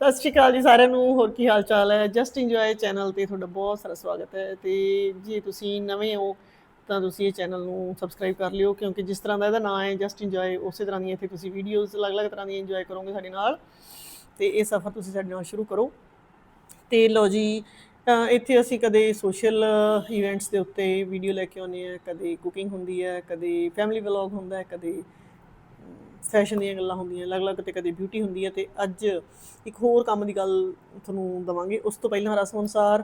ਸਤਿ ਸ਼੍ਰੀ ਅਕਾਲ ਜੀ ਸਾਰਿਆਂ ਨੂੰ, ਹੋਰ ਕੀ ਹਾਲ ਚਾਲ ਹੈ? ਜਸਟ ਇੰਜੋਏ ਚੈਨਲ ਤੇ ਤੁਹਾਡਾ ਬਹੁਤ ਸਾਰਾ ਸਵਾਗਤ ਹੈ ਤੇ ਜੇ ਤੁਸੀਂ ਨਵੇਂ ਹੋ, ਤਾਂ ਤੁਸੀਂ ਇਹ ਚੈਨਲ ਨੂੰ ਸਬਸਕ੍ਰਾਈਬ ਕਰ ਲਿਓ, ਕਿਉਂਕਿ ਜਿਸ ਤਰ੍ਹਾਂ ਦਾ ਇਹਦਾ ਨਾਮ ਹੈ ਜਸਟ ਇੰਜੋਏ ਉਸੇ ਤਰ੍ਹਾਂ ਦੀਆਂ ਇੱਥੇ ਤੁਸੀਂ ਵੀਡੀਓਜ਼ ਅਲੱਗ-ਅਲੱਗ ਤਰ੍ਹਾਂ ਦੀਆਂ ਇੰਜੋਏ ਕਰੋਗੇ ਸਾਡੇ ਨਾਲ। ਤੇ ਇਹ ਸਫ਼ਰ ਤੁਸੀਂ ਸਾਡੇ ਨਾਲ ਸ਼ੁਰੂ ਕਰੋ। ਤੇ ਲੋ ਜੀ ਇੱਥੇ ਅਸੀਂ ਕਦੇ ਸੋਸ਼ਲ ਇਵੈਂਟਸ ਦੇ ਉੱਤੇ ਵੀਡੀਓ ਲੈ ਕੇ ਆਉਂਦੇ ਆ ਕਦੇ ਕੁਕਿੰਗ ਹੁੰਦੀ ਹੈ, ਕਦੇ ਫੈਮਿਲੀ ਵਲੌਗ ਹੁੰਦਾ ਹੈ, ਕਦੇ ਫੈਸ਼ਨ ਦੀਆਂ ਗੱਲਾਂ ਹੁੰਦੀਆਂ, ਅਲੱਗ-ਅਲੱਗ ਤੇ ਕਦੇ ਬਿਊਟੀ ਹੁੰਦੀ ਹੈ ਤੇ ਅੱਜ ਇੱਕ ਹੋਰ ਕੰਮ ਦੀ ਗੱਲ ਤੁਹਾਨੂੰ ਦਵਾਂਗੇ। ਉਸ ਤੋਂ ਪਹਿਲਾਂ ਰਸਮ ਅਨੁਸਾਰ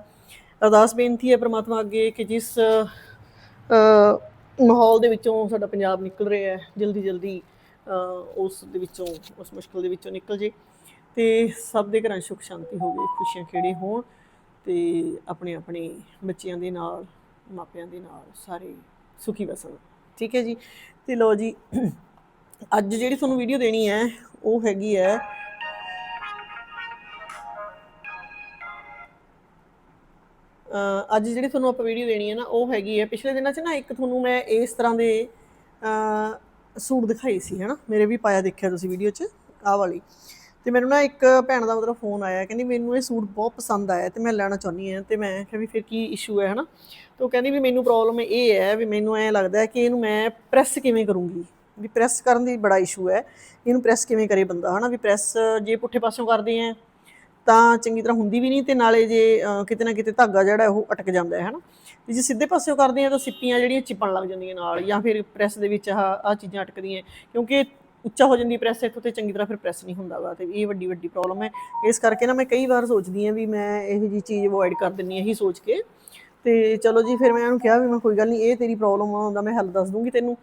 ਅਰਦਾਸ ਬੇਨਤੀ ਹੈ ਪ੍ਰਮਾਤਮਾ ਅੱਗੇ ਕਿ ਜਿਸ ਮਾਹੌਲ ਦੇ ਵਿੱਚੋਂ ਸਾਡਾ ਪੰਜਾਬ ਨਿਕਲ ਰਿਹਾ ਹੈ ਜਲਦੀ ਜਲਦੀ ਉਸ ਦੇ ਵਿੱਚੋਂ, ਉਸ ਮੁਸ਼ਕਲ ਦੇ ਵਿੱਚੋਂ ਨਿਕਲ ਜੇ ਤੇ ਸਭ ਦੇ ਘਰਾਂ 'ਚ ਸੁੱਖ ਸ਼ਾਂਤੀ ਹੋਵੇ, ਖੁਸ਼ੀਆਂ ਖੇੜੇ ਹੋਣ ਤੇ ਆਪਣੇ ਆਪਣੇ ਬੱਚਿਆਂ ਦੇ ਨਾਲ, ਮਾਪਿਆਂ ਦੇ ਨਾਲ ਸਾਰੇ ਸੁਖੀ ਵਸਣ। ਠੀਕ ਹੈ ਜੀ? ਤੇ ਲੋ ਜੀ ਅੱਜ ਜਿਹੜੀ ਤੁਹਾਨੂੰ ਵੀਡੀਓ ਦੇਣੀ ਹੈ ਉਹ ਹੈਗੀ ਹੈ ਅੱਜ ਜਿਹੜੀ ਤੁਹਾਨੂੰ ਆਪਾਂ ਵੀਡੀਓ ਦੇਣੀ ਹੈ ਨਾ ਉਹ ਹੈਗੀ ਹੈ ਪਿਛਲੇ ਦਿਨਾਂ 'ਚ ਨਾ ਇੱਕ ਤੁਹਾਨੂੰ ਮੈਂ ਇਸ ਤਰ੍ਹਾਂ ਦੇ ਅ, ਸੂਟ ਦਿਖਾਈ ਸੀ ਹੈਨਾ? ਮੇਰੇ ਵੀ ਪਾਇਆ ਦੇਖਿਆ ਤੁਸੀਂ ਵੀਡੀਓ 'ਚ ਆਹ ਵਾਲੀ। ਤੇ ਮੈਨੂੰ ਨਾ ਇੱਕ ਭੈਣ ਦਾ ਮਤਲਬ ਫੋਨ ਆਇਆ ਕਹਿੰਦੀ ਮੈਨੂੰ ਇਹ ਸੂਟ ਬਹੁਤ ਪਸੰਦ ਆਇਆ ਤੇ ਮੈਂ ਲੈਣਾ ਚਾਹੁੰਦੀ ਹਾਂ ਤੇ ਮੈਂ ਕਿਹਾ ਵੀ ਫਿਰ ਕੀ ਇਸ਼ੂ ਹੈ ਹਨਾ? ਤੇ ਉਹ ਕਹਿੰਦੀ ਵੀ ਮੈਨੂੰ ਪ੍ਰੋਬਲਮ ਇਹ ਹੈ ਵੀ ਮੈਨੂੰ ਐ ਲੱਗਦਾ ਕਿ ਇਹਨੂੰ ਮੈਂ ਪ੍ਰੈਸ ਕਿਵੇਂ ਕਰੂੰਗੀ? ਵੀ ਪ੍ਰੈਸ ਕਰਨ ਦੀ ਬੜਾ ਇਸ਼ੂ ਹੈ। ਇਹਨੂੰ ਪ੍ਰੈਸ ਕਿਵੇਂ ਕਰੇ ਬੰਦਾ? ਹਨਾ ਵੀ ਪ੍ਰੈਸ ਜੇ ਪੁੱਠੇ ਪਾਸਿਓਂ ਕਰਦੇ ਆ, ਤਾਂ ਚੰਗੀ ਤਰ੍ਹਾਂ ਹੁੰਦੀ ਵੀ ਨਹੀਂ ਤੇ ਨਾਲੇ ਜੇ ਕਿਤੇ ਨਾ ਕਿਤੇ ਧਾਗਾ ਜਿਹੜਾ ਉਹ ਅਟਕ ਜਾਂਦਾ ਹੈ, ਹਨਾ। ਤੇ ਜੇ ਸਿੱਧੇ ਪਾਸਿਓਂ ਕਰਦੇ ਆ ਤਾਂ ਸਿੱਪੀਆਂ ਜਿਹੜੀਆਂ ਚਿਪਣ ਲੱਗ ਜਾਂਦੀਆਂ ਨਾਲ ਜਾਂ ਫਿਰ ਪ੍ਰੈਸ ਦੇ ਵਿੱਚ ਆਹ ਆ ਚੀਜ਼ਾਂ ਅਟਕਦੀਆਂ। ਕਿਉਂਕਿ ਉੱਚਾ ਹੋ ਜਾਂਦੀ ਪ੍ਰੈਸ ਇੱਥੋਂ ਤੇ ਚੰਗੀ ਤਰ੍ਹਾਂ ਫਿਰ ਪ੍ਰੈਸ ਨਹੀਂ ਹੁੰਦਾ ਵਾ ਤੇ ਇਹ ਵੱਡੀ ਵੱਡੀ ਪ੍ਰੋਬਲਮ ਹੈ। ਇਸ ਕਰਕੇ ਨਾ ਮੈਂ ਕਈ ਵਾਰ ਸੋਚਦੀ ਆ ਵੀ ਮੈਂ ਇਹੋ ਜੀ ਚੀਜ਼ ਅਵੋਇਡ ਕਰ ਦਿੰਨੀ ਆ ਇਹੀ ਸੋਚ ਕੇ। ਤੇ ਚਲੋ ਜੀ, ਫਿਰ ਮੈਂ ਉਹਨੂੰ ਕਿਹਾ ਵੀ ਮੈਂ ਕੋਈ ਗੱਲ ਨਹੀਂ, ਇਹ ਤੇਰੀ ਪ੍ਰੋਬਲਮ ਆ, ਉਹਦਾ ਮੈਂ ਹੱਲ ਦੱਸ ਦੂੰਗੀ ਤੈਨੂੰ।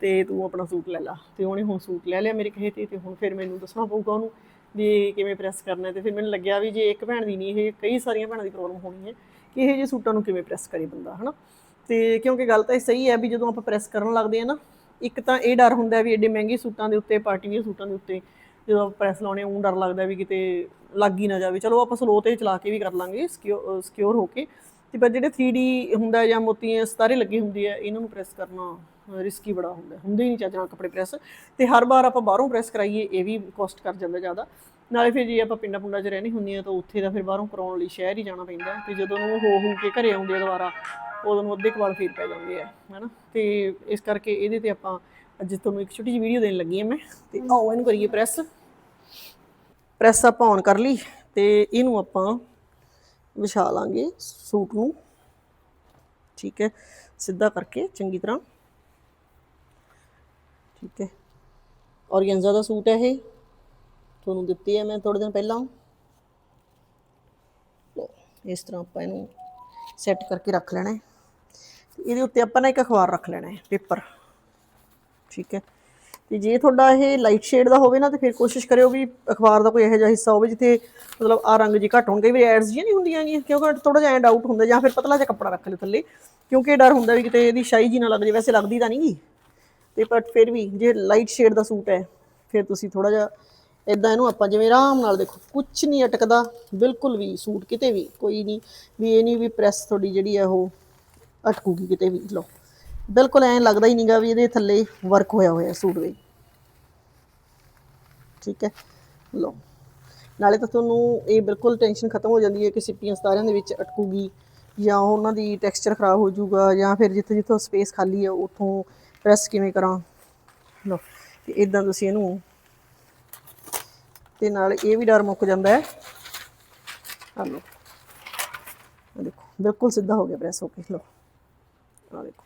ਤੇ ਤੂੰ ਆਪਣਾ ਸੂਟ ਲੈ ਲਾ। ਤੇ ਉਹਨੇ ਹੁਣ ਸੂਟ ਲੈ ਲਿਆ ਮੇਰੇ ਕਹੇ ਤੇ ਤੇ ਹੁਣ ਫਿਰ ਮੈਨੂੰ ਦੱਸਣਾ ਪਊਗਾ ਉਹਨੂੰ ਵੀ ਕਿਵੇਂ ਪ੍ਰੈਸ ਕਰਨਾ ਹੈ। ਤੇ ਫਿਰ ਮੈਨੂੰ ਲੱਗਿਆ ਵੀ ਜੇ ਇੱਕ ਭੈਣ ਦੀ ਨਹੀਂ, ਇਹ ਕਈ ਸਾਰੀਆਂ ਭੈਣਾਂ ਦੀ ਪ੍ਰੋਬਲਮ ਹੋਣੀ ਹੈ ਕਿ ਇਹ ਜਿਹੇ ਸੂਟਾਂ ਨੂੰ ਕਿਵੇਂ ਪ੍ਰੈਸ ਕਰੇ ਬੰਦਾ, ਹਨਾ? ਤੇ ਕਿਉਂਕਿ ਗੱਲ ਤਾਂ ਇਹ ਸਹੀ ਹੈ ਵੀ ਜਦੋਂ ਆਪਾਂ ਪ੍ਰੈਸ ਕਰਨ ਲੱਗਦੇ ਆ ਨਾ, ਇੱਕ ਤਾਂ ਇਹ ਡਰ ਹੁੰਦਾ ਵੀ ਐਡੇ ਮਹਿੰਗੇ ਸੂਟਾਂ ਦੇ ਉੱਤੇ, ਪਾਰਟੀ ਵੀਅਰ ਸੂਟਾਂ ਦੇ ਉੱਤੇ ਜਦੋਂ ਪ੍ਰੈਸ ਲਾਉਣੇ ਉਹ ਡਰ ਲੱਗਦਾ ਵੀ ਕਿਤੇ ਲੱਗ ਹੀ ਨਾ ਜਾਵੇ। ਚਲੋ ਆਪਾਂ ਸਲੋ ਤੇ ਚਲਾ ਕੇ ਵੀ ਕਰ ਲਾਂਗੇ ਸਿਕਿਉਰ ਹੋ ਕੇ। ਤੇ ਪਰ ਜਿਹੜੇ 3D ਹੁੰਦਾ ਜਾਂ ਮੋਤੀਆਂ ਸਤਾਰੇ ਲੱਗੇ ਹੁੰਦੇ ਆ, ਇਹਨਾਂ ਨੂੰ ਪ੍ਰੈਸ ਕਰਨਾ ਰਿਸਕੀ ਬੜਾ ਹੁੰਦਾ ਹੁੰਦੇ ਹੀ ਨਹੀਂ ਚੱਜ ਕੱਪੜੇ ਪ੍ਰੈਸ ਤੇ ਹਰ ਵਾਰ ਆਪਾਂ ਬਾਹਰੋਂ ਪ੍ਰੈਸ ਕਰਾਈਏ, ਇਹ ਵੀ ਕੋਸਟ ਕਰ ਜਾਂਦਾ ਜ਼ਿਆਦਾ। ਨਾਲੇ ਫਿਰ ਜੇ ਆਪਾਂ ਪਿੰਡਾਂ ਪੁੰਡਾਂ 'ਚ ਰਹਿਣੀ ਹੁੰਦੀ ਆ ਤਾਂ ਉੱਥੇ ਦਾ ਫਿਰ ਬਾਹਰੋਂ ਕਰਾਉਣ ਲਈ ਸ਼ਹਿਰ ਹੀ ਜਾਣਾ ਪੈਂਦਾ ਤੇ ਜਦੋਂ ਉਹ ਹੋ ਹੋ ਕੇ ਘਰੇ ਆਉਂਦੇ ਆ ਦੁਬਾਰਾ, ਉਦੋਂ ਨੂੰ ਅੱਧੇ ਕਵਾਲ ਫੇਰ ਪੈ ਜਾਂਦੇ ਆ, ਹੈਨਾ। ਤੇ ਇਸ ਕਰਕੇ ਇਹਦੇ ਤੇ ਆਪਾਂ ਅੱਜ ਤੁਹਾਨੂੰ ਇੱਕ ਛੋਟੀ ਜਿਹੀ ਵੀਡੀਓ ਦੇਣ ਲੱਗੀ ਆ ਮੈਂ। ਤੇ ਆਓ ਇਹਨੂੰ ਕਰੀਏ ਪ੍ਰੈਸ ਪ੍ਰੈਸ ਆਪਾਂ ਔਨ ਕਰ ਲਈ ਤੇ ਇਹਨੂੰ ਆਪਾਂ ਵਿਛਾ ਲਾਂਗੇ ਸੂਟ ਨੂੰ। ਠੀਕ ਹੈ, ਸਿੱਧਾ ਕਰਕੇ ਚੰਗੀ ਤਰ੍ਹਾਂ। ਠੀਕ ਹੈ, ਔਰਗੈਂਜ਼ਾ ਦਾ ਸੂਟ ਹੈ ਇਹ। ਤੁਹਾਨੂੰ ਦਿੱਤੀ ਹੈ ਮੈਂ ਥੋੜੇ ਦਿਨ ਪਹਿਲਾਂ। ਇਸ ਤਰ੍ਹਾਂ ਆਪਾਂ ਇਹਨੂੰ ਸੈੱਟ ਕਰਕੇ ਰੱਖ ਲੈਣਾ ਹੈ। ਇਹਦੇ ਉੱਤੇ ਆਪਾਂ ਨਾ ਇੱਕ ਅਖਬਾਰ ਰੱਖ ਲੈਣਾ ਹੈ, ਪੇਪਰ। ਠੀਕ ਹੈ ਤੇ ਜੇ ਤੁਹਾਡਾ ਇਹ ਲਾਈਟ ਸ਼ੇਡ ਦਾ ਹੋਵੇ ਨਾ, ਤੇ ਫਿਰ ਕੋਸ਼ਿਸ਼ ਕਰਿਓ ਵੀ ਅਖਬਾਰ ਦਾ ਕੋਈ ਇਹੋ ਜਿਹਾ ਹਿੱਸਾ ਹੋਵੇ ਜਿੱਥੇ ਮਤਲਬ ਆ ਰੰਗ ਜੀ ਘੱਟ ਹੋਣ, ਕਈ ਵਾਰੀ ਐਡਸ ਜੀਆਂ ਨਹੀਂ ਹੁੰਦੀਆਂ ਗੀਆਂ ਕਿਉਂਕਿ ਥੋੜਾ ਜਿਹਾ ਡਾਊਟ ਹੁੰਦਾ ਜਾਂ ਫਿਰ ਪਤਲਾ ਜਿਹਾ ਕੱਪੜਾ ਰੱਖ ਲਿਓ ਥੱਲੇ, ਕਿਉਂਕਿ ਡਰ ਹੁੰਦਾ ਵੀ ਕਿਤੇ ਇਹਦੀ ਸ਼ਾਈ ਜੀ ਨਾ ਲੱਗ ਜੇ ਵੈਸੇ ਲੱਗਦੀ ਤਾਂ ਨਹੀਂਗੀ। ਤੇ ਪਰ ਫਿਰ ਵੀ ਜੇ ਲਾਈਟ ਸ਼ੇਡ ਦਾ ਸੂਟ ਹੈ, ਫਿਰ ਤੁਸੀਂ ਥੋੜਾ ਜਿਹਾ ਇਦਾਂ ਇਹਨੂੰ ਆਪਾਂ ਜਿਵੇਂ ਆਰਾਮ ਨਾਲ ਦੇਖੋ ਕੁਝ ਨਹੀਂ ਅਟਕਦਾ, ਬਿਲਕੁਲ ਵੀ ਸੂਟ ਕਿਤੇ ਵੀ, ਕੋਈ ਨਹੀਂ, ਵੀ ਇਹ ਨਹੀਂ ਵੀ ਪ੍ਰੈਸ ਤੁਹਾਡੀ ਜਿਹੜੀ ਹੈ ਉਹ ਅਟਕੂਗੀ ਕਿਤੇ ਵੀ, ਲਓ। ਬਿਲਕੁਲ ਐਂ ਲੱਗਦਾ ਹੀ ਨਹੀਂਗਾ ਵੀ ਇਹਦੇ ਥੱਲੇ ਵਰਕ ਹੋਇਆ ਹੋਇਆ ਸੂਟ ਦੇ ਠੀਕ ਹੈ? ਲਓ। ਨਾਲੇ ਤਾਂ ਤੁਹਾਨੂੰ ਇਹ ਬਿਲਕੁਲ ਟੈਨਸ਼ਨ ਖਤਮ ਹੋ ਜਾਂਦੀ ਹੈ ਕਿ ਸਿੱਪੀਆਂ ਸਤਾਰਿਆਂ ਦੇ ਵਿੱਚ ਅਟਕੂਗੀ ਜਾਂ ਉਹਨਾਂ ਦੀ ਟੈਕਸਚਰ ਖਰਾਬ ਹੋ ਜਾਊਗਾ ਜਾਂ ਫਿਰ ਜਿੱਥੇ ਜਿੱਥੋਂ ਸਪੇਸ ਖਾਲੀ ਹੈ ਉੱਥੋਂ ਪ੍ਰੈਸ ਕਿਵੇਂ ਕਰਾਂ। ਲਓ, ਤੇ ਇਦਾਂ ਤੁਸੀਂ ਇਹਨੂੰ ਤੇ ਨਾਲ ਇਹ ਵੀ ਡਰ ਮੁੱਕ ਜਾਂਦਾ ਹੈ। ਆ ਲਓ। ਦੇਖੋ, ਬਿਲਕੁਲ ਸਿੱਧਾ ਹੋ ਗਿਆ ਪ੍ਰੈਸ ਹੋ ਕੇ। ਲਓ। ਆ ਦੇਖੋ।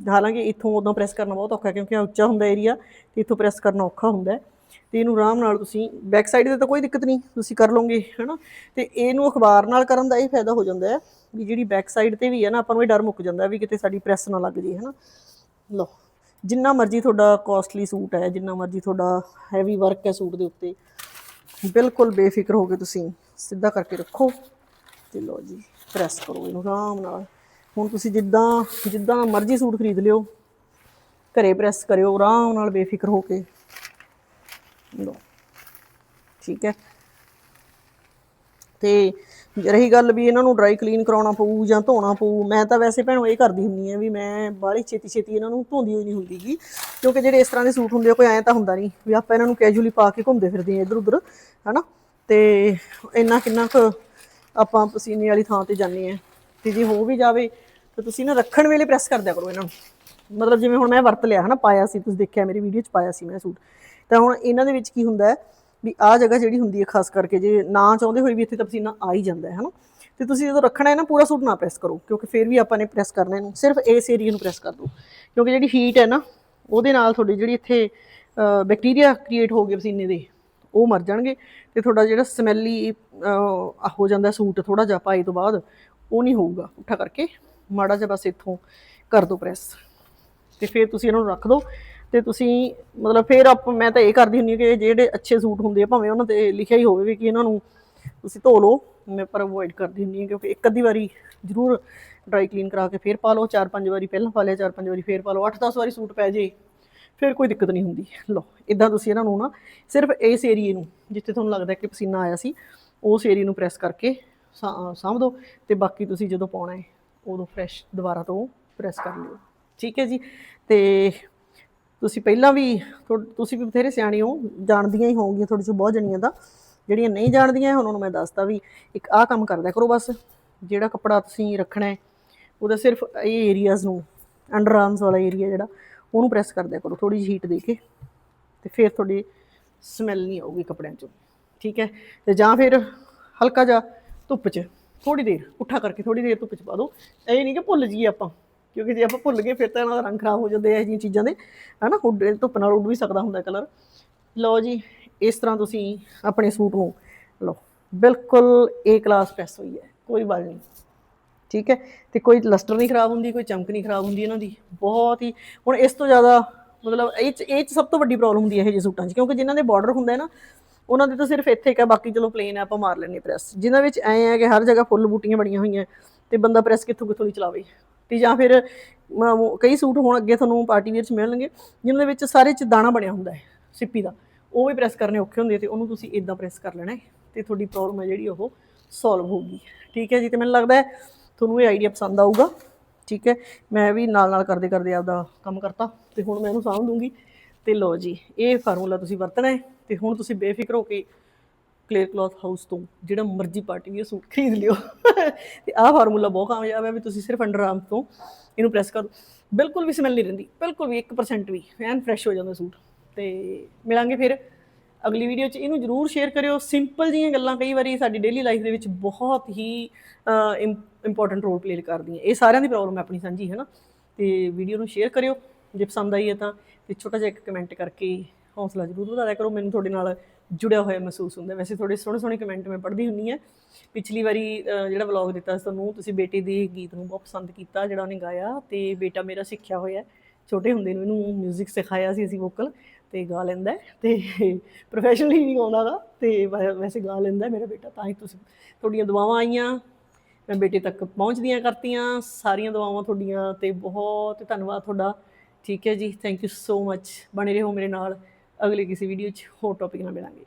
ਹਾਲਾਂਕਿ ਇੱਥੋਂ ਉਦੋਂ ਪ੍ਰੈਸ ਕਰਨਾ ਬਹੁਤ ਔਖਾ ਕਿਉਂਕਿ ਉੱਚਾ ਹੁੰਦਾ ਏਰੀਆ ਤੇ ਇੱਥੋਂ ਪ੍ਰੈਸ ਕਰਨਾ ਔਖਾ ਹੁੰਦਾ ਹੈ। ਤੇ ਇਹਨੂੰ ਆਰਾਮ ਨਾਲ ਤੁਸੀਂ ਬੈਕ ਸਾਈਡ ਤੇ ਤਾਂ ਕੋਈ ਦਿੱਕਤ ਨਹੀਂ, ਤੁਸੀਂ ਕਰ ਲਓਗੇ, ਹੈਨਾ? ਤੇ ਇਹਨੂੰ ਅਖਬਾਰ ਨਾਲ ਕਰਨ ਦਾ ਇਹ ਫਾਇਦਾ ਹੋ ਜਾਂਦਾ ਹੈ ਵੀ ਜਿਹੜੀ ਬੈਕ ਸਾਈਡ ਤੇ ਵੀ ਹੈ ਨਾ, ਆਪਾਂ ਨੂੰ ਇਹ ਡਰ ਮੁੱਕ ਜਾਂਦਾ ਵੀ ਕਿਤੇ ਸਾਡੀ ਪ੍ਰੈਸ ਨਾ ਲੱਗ ਜੇ, ਹੈਨਾ? ਲਓ, ਜਿੰਨਾ ਮਰਜ਼ੀ ਤੁਹਾਡਾ ਕਾਸਟਲੀ ਸੂਟ ਹੈ, ਜਿੰਨਾ ਮਰਜ਼ੀ ਤੁਹਾਡਾ ਹੈਵੀ ਵਰਕ ਹੈ ਸੂਟ ਦੇ ਉੱਤੇ, ਬਿਲਕੁਲ ਬੇਫਿਕਰ ਹੋ ਕੇ ਤੁਸੀਂ ਸਿੱਧਾ ਕਰਕੇ ਰੱਖੋ। ਤੇ ਲਓ ਜੀ ਪ੍ਰੈਸ ਕਰੋ ਇਹਨੂੰ ਆਰਾਮ ਨਾਲ। ਹੁਣ ਤੁਸੀਂ ਜਿੱਦਾਂ ਜਿੱਦਾਂ ਮਰਜ਼ੀ ਸੂਟ ਖਰੀਦ ਲਿਓ, ਘਰੇ ਪ੍ਰੈਸ ਕਰਿਓ, ਆਰਾਮ ਨਾਲ ਬੇਫਿਕਰ ਹੋ ਕੇ। ਲਓ, ਠੀਕ ਹੈ। ਤੇ ਰਹੀ ਗੱਲ ਵੀ ਇਹਨਾਂ ਨੂੰ ਡਰਾਈ ਕਲੀਨ ਕਰਾਉਣਾ ਪਊ ਜਾਂ ਧੋਣਾ ਪਊ, ਮੈਂ ਤਾਂ ਵੈਸੇ ਭੈਣੋ ਇਹ ਕਰਦੀ ਹੁੰਨੀ ਆ ਵੀ ਮੈਂ ਬਾਹਲੀ ਛੇਤੀ ਛੇਤੀ ਇਹਨਾਂ ਨੂੰ ਧੋਂਦੀ ਹੋਈ ਨਹੀਂ ਹੁੰਦੀਗੀ ਕਿਉਂਕਿ ਜਿਹੜੇ ਇਸ ਤਰ੍ਹਾਂ ਦੇ ਸੂਟ ਹੁੰਦੇ ਆ, ਕੋਈ ਐਂ ਤਾਂ ਹੁੰਦਾ ਨਹੀਂ ਵੀ ਆਪਾਂ ਇਹਨਾਂ ਨੂੰ ਕੈਜੂਅਲੀ ਪਾ ਕੇ ਘੁੰਮਦੇ ਫਿਰਦੇ ਆ ਇੱਧਰ ਉੱਧਰ ਹਨਾ? ਤੇ ਇੰਨਾ ਕਿੰਨਾ ਕੁ ਆਪਾਂ ਪਸੀਨੇ ਵਾਲੀ ਥਾਂ ਤੇ ਜਾਂਦੇ ਆ ਤੇ ਜੇ ਹੋ ਵੀ ਜਾਵੇ ਤਾਂ ਤੁਸੀਂ ਨਾ ਰੱਖਣ ਵੇਲੇ ਪ੍ਰੈਸ ਕਰ ਦਿਆ ਕਰੋ ਇਹਨਾਂ ਨੂੰ। ਮਤਲਬ ਜਿਵੇਂ ਹੁਣ ਮੈਂ ਵਰਤ ਲਿਆ, ਹਨਾ, ਪਾਇਆ ਸੀ, ਤੁਸੀਂ ਦੇਖਿਆ ਮੇਰੀ ਵੀਡੀਓ 'ਚ ਪਾਇਆ ਸੀ ਮੈਂ ਸੂਟ। ਤਾਂ ਹੁਣ ਇਹਨਾਂ ਦੇ ਵਿੱਚ ਕੀ ਹੁੰਦਾ ਹੈ ਵੀ ਆਹ ਜਗ੍ਹਾ ਜਿਹੜੀ ਹੁੰਦੀ ਹੈ, ਖਾਸ ਕਰਕੇ ਜੇ ਨਾ ਚਾਹੁੰਦੇ ਹੋਏ ਵੀ ਇੱਥੇ ਤਾਂ ਪਸੀਨਾ ਆ ਹੀ ਜਾਂਦਾ ਹੈ, ਹਨਾ। ਤੇ ਤੁਸੀਂ ਜਦੋਂ ਰੱਖਣਾ ਹੈ ਨਾ, ਪੂਰਾ ਸੂਟ ਨਾ ਪ੍ਰੈਸ ਕਰੋ, ਕਿਉਂਕਿ ਫਿਰ ਵੀ ਆਪਾਂ ਨੇ ਪ੍ਰੈਸ ਕਰਨਾ ਇਹਨੂੰ ਸਿਰਫ ਇਸ ਏਰੀਆ ਨੂੰ ਪ੍ਰੈਸ ਕਰ ਦਿਓ, ਕਿਉਂਕਿ ਜਿਹੜੀ ਹੀਟ ਹੈ ਨਾ, ਉਹਦੇ ਨਾਲ ਤੁਹਾਡੀ ਜਿਹੜੀ ਇੱਥੇ ਬੈਕਟੀਰੀਆ ਕ੍ਰੀਏਟ ਹੋ ਗਏ ਪਸੀਨੇ ਦੇ, ਉਹ ਮਰ ਜਾਣਗੇ। ਤੇ ਤੁਹਾਡਾ ਜਿਹੜਾ ਸਮੈਲੀ ਹੋ ਜਾਂਦਾ ਸੂਟ ਥੋੜਾ ਜਿਹਾ ਪਾਈ ਤੋਂ ਬਾਅਦ, ਉਹ ਨਹੀਂ ਹੋਊਗਾ ਉੱਠਾ ਕਰਕੇ। ਮਾੜਾ ਜਿਹਾ ਬਸ ਇੱਥੋਂ ਕਰ ਦਿਓ ਪ੍ਰੈਸ। ਤੇ ਫਿਰ ਤੁਸੀਂ ਇਹਨਾਂ ਨੂੰ ਰੱਖ ਦਿਓ ਤੇ ਤੁਸੀਂ ਮਤਲਬ ਫਿਰ ਆਪ ਮੈਂ ਤਾਂ ਇਹ ਕਰਦੀ ਹੁੰਦੀ ਹਾਂ ਕਿ ਜਿਹੜੇ ਅੱਛੇ ਸੂਟ ਹੁੰਦੇ ਆ ਭਾਵੇਂ ਉਹਨਾਂ ਤੇ ਲਿਖਿਆ ਹੀ ਹੋਵੇ ਵੀ ਕਿ ਇਹਨਾਂ ਨੂੰ ਤੁਸੀਂ ਧੋ ਲਓ, ਮੈਂ ਪਰ ਅਵੋਇਡ ਕਰਦੀ ਹੁੰਦੀ ਹਾਂ ਕਿਉਂਕਿ ਇੱਕ ਅੱਧੀ ਵਾਰੀ ਜ਼ਰੂਰ ਡਰਾਈ ਕਲੀਨ ਕਰਾ ਕੇ ਫਿਰ ਪਾ ਲਓ, ਚਾਰ ਪੰਜ ਵਾਰੀ ਪਹਿਲਾਂ ਪਾ ਲਿਆ, ਚਾਰ ਪੰਜ ਵਾਰੀ ਫਿਰ ਪਾ ਲਓ 8-10 ਵਾਰੀ ਸੂਟ ਪੈ ਜੇ, ਫਿਰ ਕੋਈ ਦਿੱਕਤ ਨਹੀਂ ਹੁੰਦੀ। ਲਓ ਇਦਾਂ ਤੁਸੀਂ ਇਹਨਾਂ ਨੂੰ ਨਾ ਸਿਰਫ ਇਸ ਏਰੀਏ ਨੂੰ, ਜਿੱਥੇ ਤੁਹਾਨੂੰ ਲੱਗਦਾ ਕਿ ਪਸੀਨਾ ਆਇਆ ਸੀ, ਉਸ ਏਰੀਏ ਨੂੰ ਪ੍ਰੈਸ ਕਰਕੇ ਸਾਂਭ ਦਿਓ ਤੇ ਬਾਕੀ ਤੁਸੀਂ ਜਦੋਂ ਪਾਉਣਾ ਹੈ ਉਦੋਂ ਫਰੈਸ਼ ਦੁਬਾਰਾ ਤੋਂ ਪ੍ਰੈਸ ਕਰ ਲਿਓ। ਠੀਕ ਹੈ ਜੀ? ਤੇ ਤੁਸੀਂ ਪਹਿਲਾਂ ਵੀ ਥੋ- ਤੁਸੀਂ ਵੀ ਬਥੇਰੇ ਸਿਆਣੇ ਹੋ, ਜਾਣਦੀਆਂ ਹੀ ਹੋਵੋਗੀਆਂ ਤੁਹਾਡੇ ਚੋਂ ਬਹੁਤ ਜਣੀਆਂ ਦਾ। ਜਿਹੜੀਆਂ ਨਹੀਂ ਜਾਣਦੀਆਂ ਉਹਨਾਂ ਨੂੰ ਮੈਂ ਦੱਸਦਾ ਵੀ ਇੱਕ ਆਹ ਕੰਮ ਕਰਦਿਆ ਕਰੋ ਬਸ। ਜਿਹੜਾ ਕੱਪੜਾ ਤੁਸੀਂ ਰੱਖਣਾ ਹੈ, ਉਹਦਾ ਸਿਰਫ ਇਹ ਏਰੀਆਜ਼ ਨੂੰ ਅੰਡਰ ਆਰਮਸ ਵਾਲਾ ਏਰੀਆ ਜਿਹੜਾ, ਉਹਨੂੰ ਪ੍ਰੈਸ ਕਰਦਿਆ ਕਰੋ ਥੋੜੀ ਜਿਹੀ ਹੀਟ ਦੇ ਕੇ। ਤੇ ਫਿਰ ਤੁਹਾਡੀ ਸਮੈਲ ਨਹੀਂ ਆਊਗੀ ਕੱਪੜਿਆਂ 'ਚੋਂ। ਠੀਕ ਹੈ? ਤੇ ਜਾਂ ਫਿਰ ਹਲਕਾ ਜਿਹਾ ਧੁੱਪ 'ਚ ਥੋੜੀ ਦੇਰ, ਪੁੱਠਾ ਕਰਕੇ ਥੋੜੀ ਦੇਰ ਧੁੱਪ 'ਚ ਪਾ ਦਿਓ। ਇਹ ਨਹੀਂ ਕਿ ਭੁੱਲ ਜਾਈਏ ਆਪਾਂ, ਕਿਉਂਕਿ ਜੇ ਆਪਾਂ ਭੁੱਲ ਗਏ ਫਿਰ ਤਾਂ ਇਹਨਾਂ ਦਾ ਰੰਗ ਖਰਾਬ ਹੋ ਜਾਂਦੇ ਆ, ਇਹ ਜਿਹੀਆਂ ਚੀਜ਼ਾਂ ਦੇ। ਹਨਾ, ਉੱਡ, ਧੁੱਪ ਨਾਲ ਉੱਡ ਵੀ ਸਕਦਾ ਹੁੰਦਾ ਕਲਰ ਲਓ ਜੀ, ਇਸ ਤਰ੍ਹਾਂ ਤੁਸੀਂ ਆਪਣੇ ਸੂਟ ਨੂੰ, ਲਓ, ਬਿਲਕੁਲ ਏ ਕਲਾਸ ਪ੍ਰੈਸ ਹੋਈ ਹੈ, ਕੋਈ ਗੱਲ ਨਹੀਂ। ਠੀਕ ਹੈ, ਤੇ ਕੋਈ ਲਸਟਰ ਨਹੀਂ ਖਰਾਬ ਹੁੰਦੀ, ਕੋਈ ਚਮਕ ਨਹੀਂ ਖਰਾਬ ਹੁੰਦੀ ਇਹਨਾਂ ਦੀ। ਬਹੁਤ ਹੀ, ਹੁਣ ਇਸ ਤੋਂ ਜ਼ਿਆਦਾ ਮਤਲਬ ਇਹ 'ਚ ਇਹ 'ਚ ਸਭ ਤੋਂ ਵੱਡੀ ਪ੍ਰੋਬਲਮ ਹੁੰਦੀ ਹੈ ਇਹ ਜਿਹੇ ਸੂਟਾਂ 'ਚ, ਕਿਉਂਕਿ ਜਿਨ੍ਹਾਂ ਦੇ ਬਾਰਡਰ ਹੁੰਦਾ ਹੈ ਨਾ ਉਹਨਾਂ ਦੇ ਤਾਂ ਸਿਰਫ ਇੱਥੇ ਇੱਕ ਹੈ, ਬਾਕੀ ਚਲੋ ਪਲੇਨ ਹੈ, ਆਪਾਂ ਮਾਰ ਲੈਣੇ ਪ੍ਰੈਸ ਜਿਨ੍ਹਾਂ ਵਿੱਚ ਐ ਹੈ ਕਿ ਹਰ ਜਗ੍ਹਾ ਫੁੱਲ ਬੂਟੀਆਂ ਬਣੀਆਂ ਹੋਈਆਂ ਤੇ ਬੰਦਾ ਪ੍ਰੈਸ ਕਿੱਥੋਂ ਕਿੱਥੋਂ ਦੀ ਚਲਾਵੇ। ਤੇ ਜਾਂ ਫਿਰ ਕਈ ਸੂਟ ਹੁਣ ਅੱਗੇ ਤੁਹਾਨੂੰ ਪਾਰਟੀ ਵੇਅਰ 'ਚ ਮਿਲਣਗੇ, ਜਿਨ੍ਹਾਂ ਦੇ ਵਿੱਚ ਸਾਰੇ 'ਚ ਦਾਣਾ ਬਣਿਆ ਹੁੰਦਾ ਹੈ, ਸਿੱਪੀ ਦਾ। ਉਹ ਵੀ ਪ੍ਰੈਸ ਕਰਨੇ ਔਖੇ ਹੁੰਦੇ ਤੇ ਉਹਨੂੰ ਤੁਸੀਂ ਇਦਾਂ ਪ੍ਰੈਸ ਕਰ ਲੈਣਾ ਹੈ ਤੇ ਤੁਹਾਡੀ ਪ੍ਰੋਬਲਮ ਹੈ ਜਿਹੜੀ ਉਹ ਸੋਲਵ ਹੋਊਗੀ। ਠੀਕ ਹੈ ਜੀ, ਤੇ ਮੈਨੂੰ ਲੱਗਦਾ ਹੈ ਤੁਹਾਨੂੰ ਇਹ ਆਈਡੀਆ ਪਸੰਦ ਆਊਗਾ। ਠੀਕ ਹੈ, ਮੈਂ ਵੀ ਨਾਲ ਨਾਲ ਕਰਦੇ ਕਰਦੇ ਆਪਦਾ ਕੰਮ ਕਰਤਾ ਤੇ ਹੁਣ ਮੈਂ ਇਹਨੂੰ ਸਾਂਭ ਦੂੰਗੀ। ਤੇ ਲਓ ਜੀ, ਇਹ ਫਾਰਮੂਲਾ ਤੁਸੀਂ ਵਰਤਣਾ ਹੈ ਤੇ ਹੁਣ ਤੁਸੀਂ ਬੇਫਿਕਰ ਹੋ ਕੇ ਕਲੇਅਰ ਕਲੌਥ ਹਾਊਸ ਤੋਂ ਜਿਹੜਾ ਮਰਜ਼ੀ ਪਾਰਟੀ ਵੀ ਸੂਟ ਖਰੀਦ ਲਿਓ। ਤੇ ਆਹ ਫਾਰਮੂਲਾ ਬਹੁਤ ਕਾਮਯਾਬ ਹੈ ਵੀ ਤੁਸੀਂ ਸਿਰਫ ਅੰਡਰ ਆਰਮ ਤੋਂ ਇਹਨੂੰ ਪ੍ਰੈਸ ਕਰ। ਦਿਓ ਬਿਲਕੁਲ ਵੀ ਸਮੈਲ ਨਹੀਂ ਰਹਿੰਦੀ, ਬਿਲਕੁਲ ਵੀ 1% ਵੀ, ਐਨ ਫਰੈਸ਼ ਹੋ ਜਾਂਦਾ ਸੂਟ। ਤੇ ਮਿਲਾਂਗੇ ਫਿਰ ਅਗਲੀ ਵੀਡੀਓ 'ਚ। ਇਹਨੂੰ ਜਰੂਰ ਸ਼ੇਅਰ ਕਰਿਓ। ਸਿੰਪਲ ਜੀਆਂ ਗੱਲਾਂ ਕਈ ਵਾਰੀ ਸਾਡੀ ਡੇਲੀ ਲਾਈਫ ਦੇ ਵਿੱਚ ਬਹੁਤ ਹੀ ਇੰਪੋਰਟੈਂਟ ਰੋਲ ਪਲੇ ਕਰਦੀਆਂ। ਇਹ ਸਾਰਿਆਂ ਦੀ ਪ੍ਰੋਬਲਮ ਹੈ ਆਪਣੀ ਸਾਂਝੀ ਹੈ ਨਾ ਤੇ ਵੀਡੀਓ ਨੂੰ ਸ਼ੇਅਰ ਕਰਿਓ। ਜੇ ਪਸੰਦ ਆਈ ਹੈ ਤਾਂ ਤੇ ਛੋਟਾ ਜਿਹਾ ਇੱਕ ਕਮੈਂਟ ਕਰਕੇ ਹੌਸਲਾ ਜ਼ਰੂਰ ਵਧਾ ਦਿਆ ਕਰੋ। ਮੈਨੂੰ ਤੁਹਾਡੇ ਨਾਲ ਜੁੜਿਆ ਹੋਇਆ ਮਹਿਸੂਸ ਹੁੰਦਾ ਵੈਸੇ ਥੋੜੇ ਸੋਹਣੇ ਸੋਹਣੇ ਕਮੈਂਟ ਮੈਂ ਪੜ੍ਹਦੀ ਹੁੰਨੀ ਆ ਪਿਛਲੀ ਵਾਰੀ ਜਿਹੜਾ ਵਲੌਗ ਦਿੱਤਾ ਸੀ ਤੁਹਾਨੂੰ, ਤੁਸੀਂ ਬੇਟੇ ਦੇ ਗੀਤ ਨੂੰ ਬਹੁਤ ਪਸੰਦ ਕੀਤਾ, ਜਿਹੜਾ ਉਹਨੇ ਗਾਇਆ ਤੇ ਬੇਟਾ ਮੇਰਾ ਸਿੱਖਿਆ ਹੋਇਆ ਛੋਟੇ ਹੁੰਦੇ ਨੂੰ ਇਹਨੂੰ 뮤직 ਸਿਖਾਇਆ ਸੀ ਅਸੀਂ ਵੋਕਲ ਤੇ ਗਾ ਲੈਂਦਾ ਹੈ ਤੇ ਪ੍ਰੋਫੈਸ਼ਨਲੀ ਨਹੀਂ ਗਾਉਂਦਾ ਗਾ ਤੇ ਵੈ- ਵੈਸੇ ਗਾ ਲੈਂਦਾ ਮੇਰਾ ਬੇਟਾ, ਤਾਂ ਹੀ ਤੁਸੀਂ, ਤੁਹਾਡੀਆਂ ਦੁਆਵਾਂ ਆਈਆਂ। ਮੈਂ ਬੇਟੇ ਤੱਕ ਪਹੁੰਚਦੀਆਂ ਕਰਤੀਆਂ। ਸਾਰੀਆਂ ਦੁਆਵਾਂ ਤੁਹਾਡੀਆਂ ਤੇ ਬਹੁਤ ਧੰਨਵਾਦ ਤੁਹਾਡਾ। ਠੀਕ ਹੈ ਜੀ ਥੈਂਕ ਯੂ ਸੋ ਮੱਚ ਬਣੇ ਰਹੋ ਮੇਰੇ ਨਾਲ, ਅਗਲੇ ਕਿਸੇ ਵੀਡੀਓ 'ਚ ਹੋਰ ਟੌਪਿਕ ਨਾਲ ਮਿਲਾਂਗੇ।